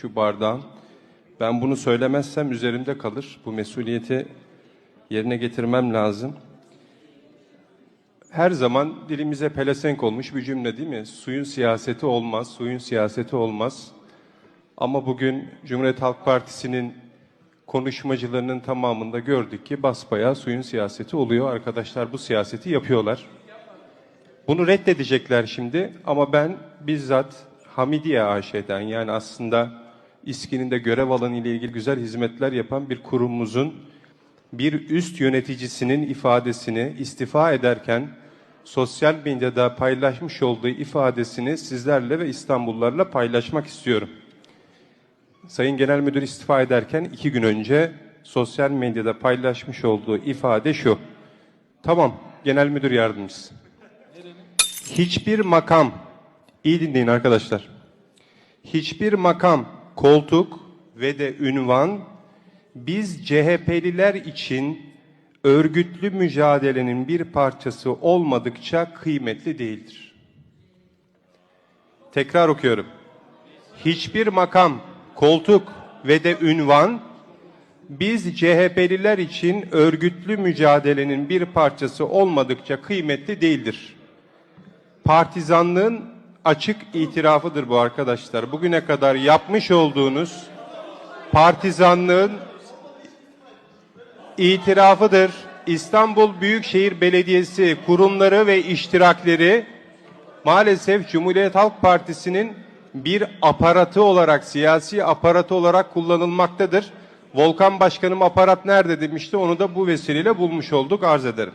şu bardağın. Ben bunu söylemezsem üzerimde kalır. Bu mesuliyeti yerine getirmem lazım. Her zaman dilimize pelesenk olmuş bir cümle değil mi? Suyun siyaseti olmaz, suyun siyaseti olmaz. Ama bugün Cumhuriyet Halk Partisi'nin konuşmacılarının tamamında gördük ki basbayağı suyun siyaseti oluyor. Arkadaşlar bu siyaseti yapıyorlar. Bunu reddedecekler şimdi ama ben bizzat Hamidiye AŞ'den yani aslında İSKİ'nin de görev alanı ile ilgili güzel hizmetler yapan bir kurumumuzun bir üst yöneticisinin ifadesini istifa ederken sosyal medyada paylaşmış olduğu ifadesini sizlerle ve İstanbullularla paylaşmak istiyorum. Sayın Genel Müdür istifa ederken iki gün önce sosyal medyada paylaşmış olduğu ifade şu. Tamam, Genel Müdür Yardımcısı. Hiçbir makam, iyi dinleyin arkadaşlar. Hiçbir makam, koltuk ve de ünvan biz CHP'liler için örgütlü mücadelenin bir parçası olmadıkça kıymetli değildir. Tekrar okuyorum. Hiçbir makam, koltuk ve de ünvan biz CHP'liler için örgütlü mücadelenin bir parçası olmadıkça kıymetli değildir. Partizanlığın açık itirafıdır bu arkadaşlar. Bugüne kadar yapmış olduğunuz partizanlığın itirafıdır. İstanbul Büyükşehir Belediyesi kurumları ve iştirakleri maalesef Cumhuriyet Halk Partisi'nin bir aparatı olarak, siyasi aparatı olarak kullanılmaktadır. Volkan Başkanım aparat nerede demişti, onu da bu vesileyle bulmuş olduk, arz ederim.